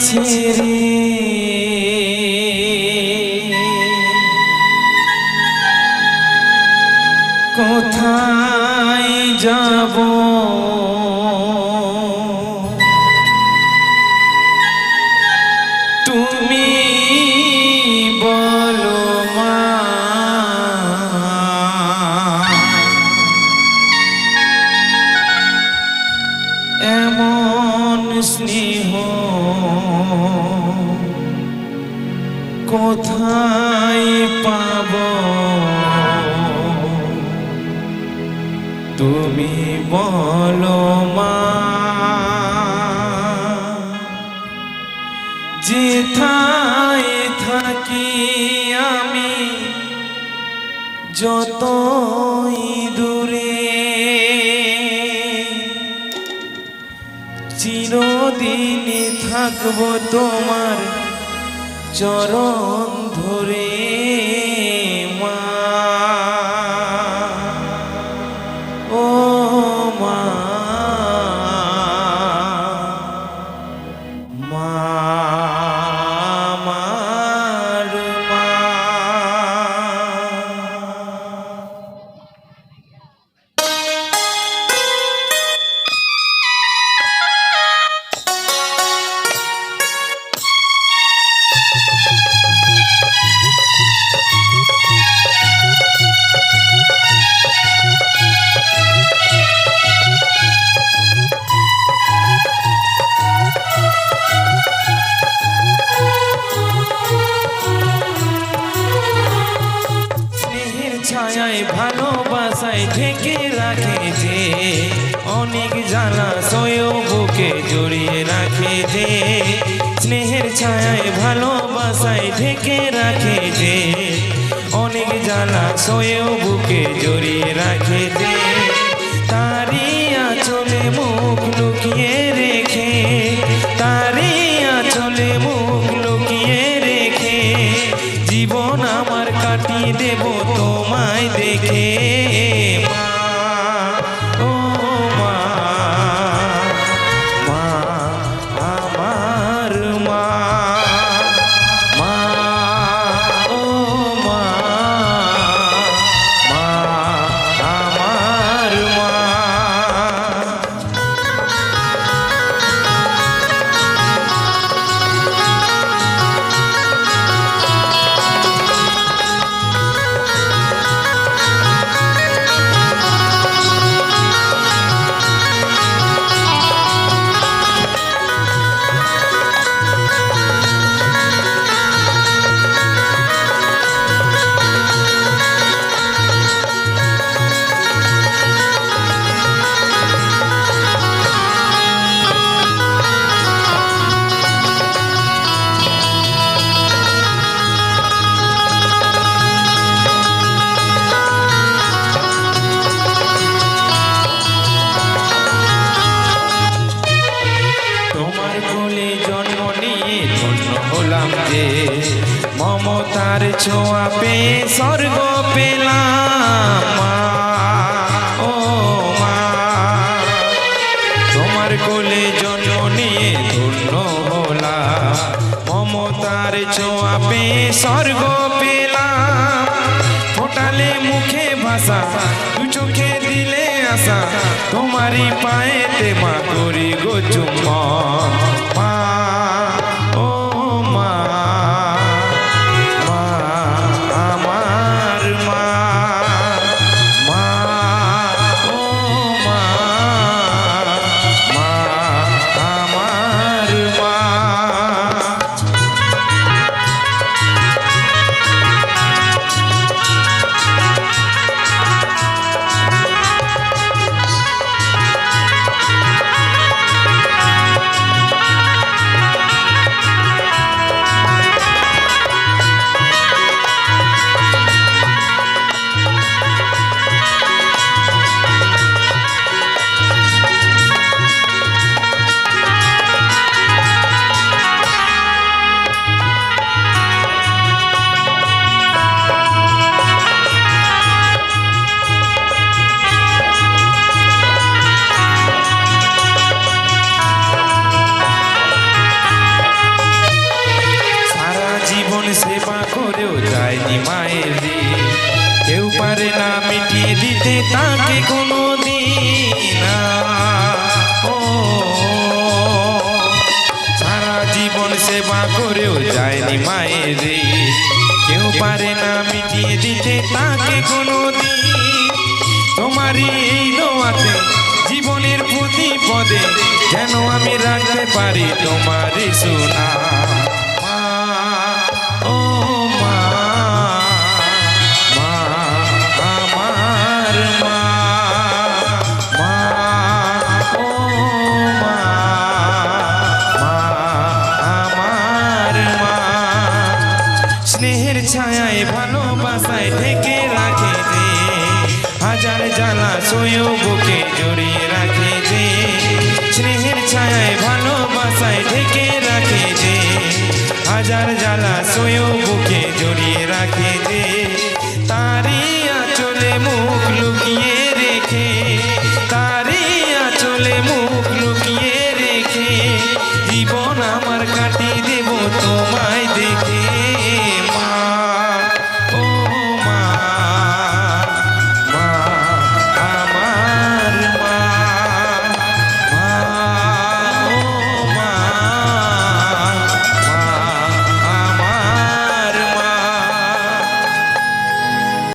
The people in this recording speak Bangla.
ছেড়ে কোথায় যাব? তুমি বলো মা। এমন স্নেহ কোথায় পাব? তুমি বলো মা যেথায় থাকি আমি যতই দূরে চিরদিন থাকব তোমার চরণ ধরে মা। ও মা। মা। ছায়ায় ভালোবাসায় ঢেকে রাখে যে, অনেক জানা সয়েও বুকে জড়িয়ে রাখে যে, স্নেহের ছায় ভালোবাসায় ঢেকে রাখে যে, অনেক জানা সয়েও বুকে জড়িয়ে রাখে যে। যে মমতার ছোঁয়া পেয়ে স্বর্গ পেলাম ও মা। তোমার কোলে জন্ম নিয়ে ধন্য হলাম। মমতার ছোঁয়া পেয়ে স্বর্গ পেলাম। ফোটালে মুখে ভাষা, দু চোখে দিলে আশা। তোমারই পায়েতে মা করি গো চুম্বন মায়ের, কেউ পারে না মিটিয়ে দিতে তাকে কোনো তোমারই এই দোয়াতে জীবনের প্রতি পদে যেন আমি রাখতে পারি তোমারই সোনা ছায়ায় ভালোবাসায় ঢেকে রাখে যে। হাজার জ্বালা সয়েও বুকে জড়িয়ে রাখে যে। স্নেহের ছায় ভালোবাসায় ঢেকে রাখে যে। হাজার জ্বালা সয়েও বুকে জড়িয়ে রাখে যে।